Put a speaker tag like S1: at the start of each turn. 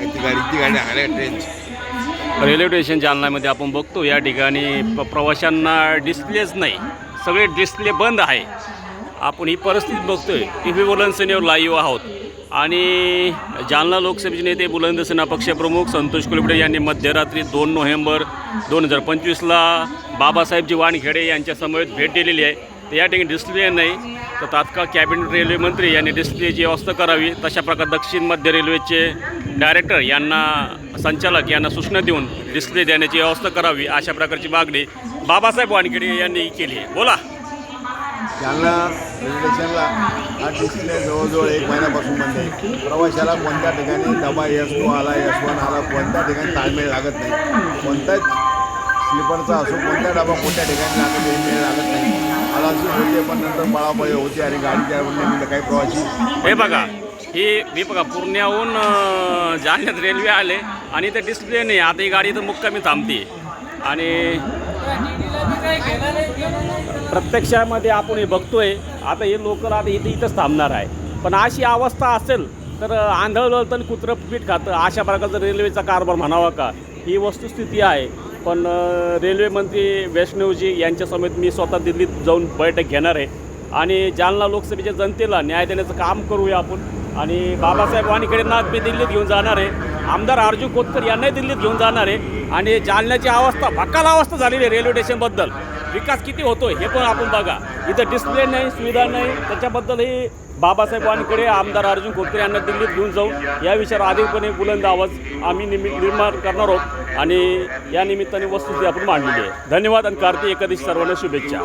S1: ती गाडी ती गाडी
S2: रेल्वे स्टेशन जालन्यामध्ये आपण बघतो या ठिकाणी प प्रवाशांना डिस्प्लेच नाही. सगळे डिस्प्ले बंद आहे. आपण ही परिस्थिती बघतोय. टी व्ही बुलंदसेनेवर लाईव्ह आहोत. आणि जालना लोकसभेचे नेते बुलंदसेना पक्षप्रमुख संतोष कुलबडे यांनी मध्यरात्री दोन नोव्हेंबर दोन हजार पंचवीसला बाबासाहेबजी वानखेडे यांच्यासमवेत भेट दिलेली आहे. तर या ठिकाणी डिस्प्ले नाही. तर तात्काळ कॅबिनेट रेल्वे मंत्री यांनी डिस्प्लेची व्यवस्था करावी तशा प्रकारे दक्षिण मध्य रेल्वेचे डायरेक्टर यांना संचालक यांना सूचना देऊन डिस्प्ले देण्याची व्यवस्था करावी अशा प्रकारची मागणी बाबासाहेब वानखेडे यांनी केली आहे. बोला.
S1: जालना रेल्वे स्टेशनला हा डिस्प्ले जवळजवळ एक महिन्यापासून बंद आहे. प्रवाशाला कोणत्या ठिकाणी डबा एस टू आला एस वन आला कोणत्या ठिकाणी ताळमेळ लागत नाही. कोणताच स्लीपरचा असो कोणत्या डबा कोणत्या ठिकाणी लागत नाही मेळ लागत नाही. मला होते पण नंतर होते आणि काही प्रवासी
S2: हे बघा ही मी बघा पुण्याहून जालन्यात रेल्वे आले आणि ते डिस्प्ले नाही. आता ही गाडी तर मुक्कामी थांबते आणि प्रत्यक्षामध्ये आपण हे बघतोय आता हे लोकल आता इथे इथंच थांबणार आहे. पण अशी अवस्था असेल तर आंधळलं तर कुत्रं पीठ खातं. अशा प्रकारचं रेल्वेचा कारभार म्हणावा का? ही वस्तुस्थिती आहे. पण रेल्वे मंत्री वैष्णवजी यांच्या समेत मी स्वतः दिल्लीत जाऊन बैठक घेणार आहे. आणि जालना लोकसभेच्या जनतेला न्याय देण्याचं काम करूया आपण. आणि बाबासाहेब वाणीकडेंना मी दिल्लीत घेऊन जाणार आहे. आमदार अर्जुन खोतकर यांनाही दिल्लीत घेऊन जाणार आहे. आणि जालन्याची अवस्था भकाल अवस्था झालेली आहे रेल्वे स्टेशनबद्दल. विकास किती होतोय हे पण आपण बघा. इथं डिस्प्ले नाही सुविधा नाही. त्याच्याबद्दलही बाबासाहेब वानकडे आमदार अर्जुन खोतकर यांना दिल्लीत घेऊन जाऊ. या विषयावर अधिकपणे बुलंद आवाज आम्ही निमित्त निर्माण करणार आहोत आणि या निमित्ताने वस्तुस्थिती आपण मांडलेली आहे. धन्यवाद आणि कार्तिक एकादशी सर्वांना शुभेच्छा.